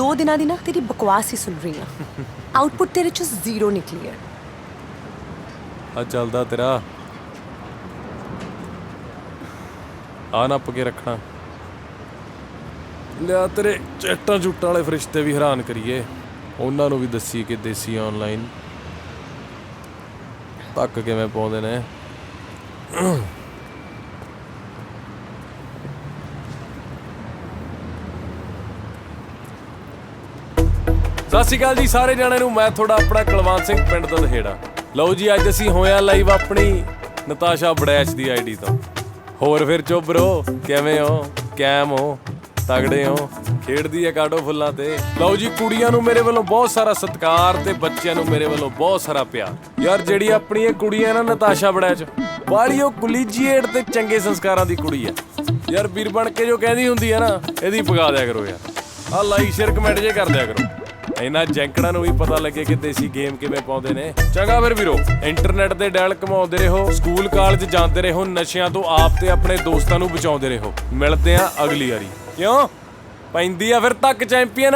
ਦੋ ਦਿਨਾਂ ਦੀ ਨਾ ਤੇਰੀ ਬਕਵਾਸ ਹੀ ਸੁਣ ਰਹੀ ਆ ਆਊਟਪੁੱਟ ਤੇਰੇ ਚ ਜ਼ੀਰੋ ਨਿਕਲੀ ਹੈ। ਆ ਚੱਲਦਾ ਤੇਰਾ। ਆ ਨੱਪ ਕੇ ਰੱਖਣਾ। ਲਿਆ ਤੇਰੇ ਚੈਟਾਂ ਚੁੱਟਾਂ ਵਾਲੇ ਫਰਿਸ਼ਤੇ ਵੀ ਹੈਰਾਨ ਕਰੀਏ। ਉਹਨਾਂ ਨੂੰ ਵੀ ਦੱਸੀ ਕਿ ਦੇਸੀ ਆਨਲਾਈਨ ਤੱਕ ਕਿਵੇਂ ਪਾਉਂਦੇ ਨੇ। ਸਤਿ ਸ਼੍ਰੀ ਅਕਾਲ ਜੀ ਸਾਰੇ ਜਣਿਆਂ ਨੂੰ, ਮੈਂ ਤੁਹਾਡਾ ਆਪਣਾ ਕੁਲਵੰਤ ਸਿੰਘ, ਪਿੰਡ ਦਾ ਦਹੇੜਾ ਲਓ ਜੀ, ਅੱਜ ਅਸੀਂ ਹੋਇਆ ਲਾਈਵ ਆਪਣੀ ਨਤਾਸ਼ਾ ਬੜੈਚ ਦੀ ਆਈਡੀ ਤੋਂ। ਹੋਰ ਫਿਰ ਚੋ ਬ్రో ਕਿਵੇਂ ਹੋ? ਕੈਮ ਹੋ? ਤਗੜੇ ਹੋ? ਖੇਡਦੀ ਹੈ ਕਾਡੋ ਫੁੱਲਾਂ ਤੇ। ਲਓ ਜੀ, ਕੁੜੀਆਂ ਨੂੰ ਮੇਰੇ ਵੱਲੋਂ ਬਹੁਤ ਸਾਰਾ ਸਤਿਕਾਰ ਤੇ ਬੱਚਿਆਂ ਨੂੰ ਮੇਰੇ ਵੱਲੋਂ ਬਹੁਤ ਸਾਰਾ ਪਿਆਰ। ਯਾਰ, ਜਿਹੜੀ ਆਪਣੀ ਇਹ ਕੁੜੀ ਹੈ ਨਾ ਨਤਾਸ਼ਾ ਬੜੈਚ ਬਾੜੀ ਉਹ ਕੁਲੀਜੀਏਟ ਤੇ ਚੰਗੇ ਸੰਸਕਾਰਾਂ ਦੀ ਕੁੜੀ ਹੈ। ਯਾਰ, ਵੀਰ ਬਣ ਕੇ ਜੋ ਕਹਿੰਦੀ ਹੁੰਦੀ ਹੈ ਨਾ, ਇਹਦੀ ਪਗਾ ਦਿਆ ਕਰੋ ਯਾਰ। ਆ ਲਾਈਕ ਸ਼ੇਅਰ ਕਮੈਂਟ ਜੇ ਕਰ ਦਿਆ ਕਰੋ। ਇਹਨਾਂ ਜੈਂਕੜਾਂ ਨੂੰ ਵੀ ਪਤਾ ਲੱਗੇ ਕਿ ਦੇਸੀ ਗੇਮ ਕਿਵੇਂ ਪਾਉਂਦੇ ਨੇ। ਚੰਗਾ ਫਿਰ ਵੀਰੋ, ਇੰਟਰਨੈਟ ਦੇ ਡੈਲ ਕਮਾਉਂਦੇ ਰਹੋ, ਸਕੂਲ ਕਾਲਜ ਜਾਂਦੇ ਰਹੋ, ਨਸ਼ਿਆਂ ਤੋਂ ਆਪ ਤੇ ਆਪਣੇ ਦੋਸਤਾਂ ਨੂੰ ਬਚਾਉਂਦੇ ਰਹੋ। ਮਿਲਦੇ ਆ ਅਗਲੀ ਵਾਰੀ। ਕਿਉਂ? ਪੈਂਦੀ ਆ ਫਿਰ ਤੱਕ ਚੈਂਪੀਅਨ।